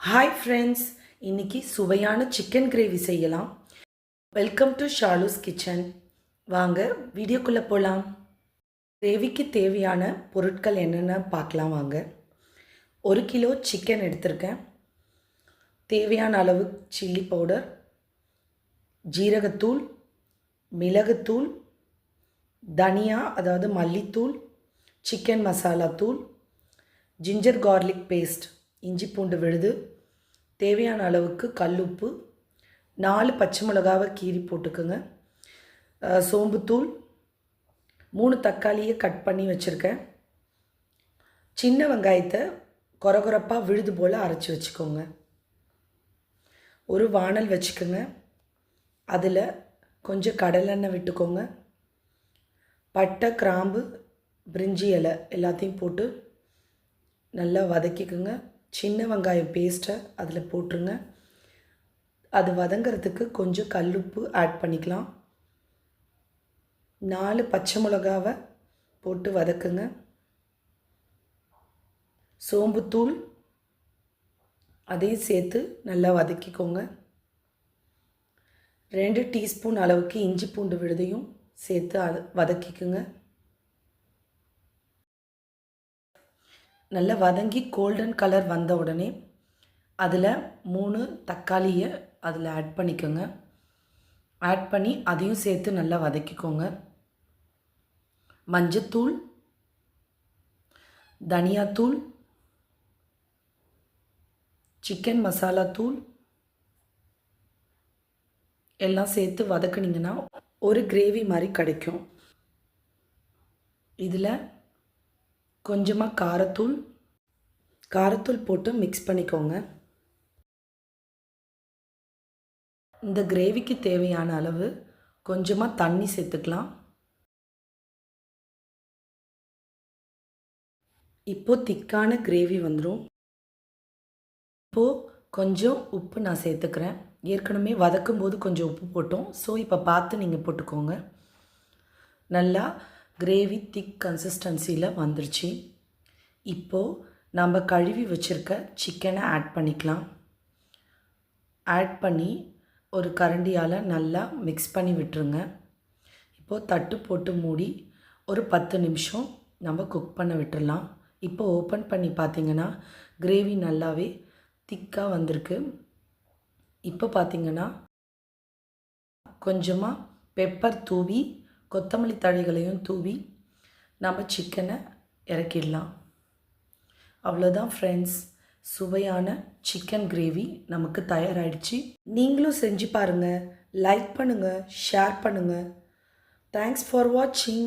Hi friends இன்னைக்கு சுவையான chicken gravy செய்யலாம். வெல்கம் டு ஷாலூஸ் கிச்சன் வாங்க வீடியோக்குள்ளே போகலாம் கிரேவிக்கு தேவையான பொருட்கள் என்னென்ன பார்க்கலாம் வாங்க. ஒரு கிலோ சிக்கன் எடுத்திருக்கேன். தேவையான அளவு சில்லி பவுடர் ஜீரகத்தூள் மிளகுத்தூள் தனியா அதாவது மல்லித்தூள் சிக்கன் மசாலா தூள் ஜிஞ்சர் கார்லிக் பேஸ்ட் இஞ்சி பூண்டு விழுது தேவையான அளவுக்கு கல்லுப்பு நாலு பச்சை மிளகாவை கீறி போட்டுக்கோங்க. சோம்புத்தூள் மூணு தக்காளியை கட் பண்ணி வச்சுருக்கேன். சின்ன வெங்காயத்தை கொரகொரப்பாக விழுது போல் அரைச்சி வச்சுக்கோங்க. ஒரு வாணல் வச்சுக்கோங்க. அதில் கொஞ்சம் கடலெண்ணெய் விட்டுக்கோங்க. பட்டை கிராம்பு பிரிஞ்சி இலை எல்லாத்தையும் போட்டு நல்லா வதக்கிக்கோங்க. சின்ன வெங்காயம் பேஸ்ட்டை அதில் போட்டுருங்க. அது வதங்கிறதுக்கு கொஞ்சம் கல்லுப்பு ஆட் பண்ணிக்கலாம். நாலு பச்சை மிளகாவை போட்டு வதக்குங்க. சோம்புத்தூள் அதையும் சேர்த்து நல்லா வதக்கிக்கோங்க. ரெண்டு டீஸ்பூன் அளவுக்கு இஞ்சி பூண்டு விழுதையும் சேர்த்து அது வதக்கிக்குங்க. நல்லா வதங்கி கோல்டன் கலர் வந்த உடனே அதில் மூணு தக்காளியை அதில் ஆட் பண்ணிக்கோங்க. ஆட் பண்ணி அதையும் சேர்த்து நல்லா வதக்கிக்கோங்க. மஞ்சத்தூள் தனியாத்தூள் சிக்கன் மசாலா தூள் எல்லாம் சேர்த்து வதக்குனிங்கன்னா ஒரு கிரேவி மாதிரி கிடைக்கும். இதில் கொஞ்சமாக காரத்தூள் காரத்தூள் போட்டு மிக்ஸ் பண்ணிக்கோங்க. இந்த கிரேவிக்கு தேவையான அளவு கொஞ்சமாக தண்ணி சேர்த்துக்கலாம். இப்போது திக்கான கிரேவி வந்துடும் இப்போது கொஞ்சம் உப்பு நான் சேர்த்துக்கிறேன். ஏற்கனவே வதக்கும் போது கொஞ்சம் உப்பு போட்டோம். ஸோ இப்போ பார்த்து நீங்கள் போட்டுக்கோங்க. நல்லா கிரேவி திக் கன்சிஸ்டன்சியில் வந்துருச்சு. இப்போது நம்ம கழுவி வச்சுருக்க சிக்கனை ஆட் பண்ணிக்கலாம். ஆட் பண்ணி ஒரு கரண்டியால் நல்லா மிக்ஸ் பண்ணி விட்டுருங்க. இப்போது தட்டு போட்டு மூடி ஒரு பத்து நிமிஷம் நம்ம குக் பண்ண விட்டுடலாம் இப்போ ஓப்பன் பண்ணி பார்த்தீங்கன்னா கிரேவி நல்லாவே திக்காக வந்திருக்கு. இப்போ பார்த்தீங்கன்னா கொஞ்சமாக பெப்பர் தூவி கொத்தமல்லி தழைகளையும் தூவி நம்ம சிக்கனை இறக்கிடலாம். அவ்வளோதான் ஃப்ரெண்ட்ஸ் சுவையான சிக்கன் கிரேவி நமக்கு தயாராகிடுச்சு நீங்களும் செஞ்சு பாருங்கள் லைக் பண்ணுங்கள் ஷேர் பண்ணுங்கள் தேங்க்ஸ் ஃபார் வாட்சிங்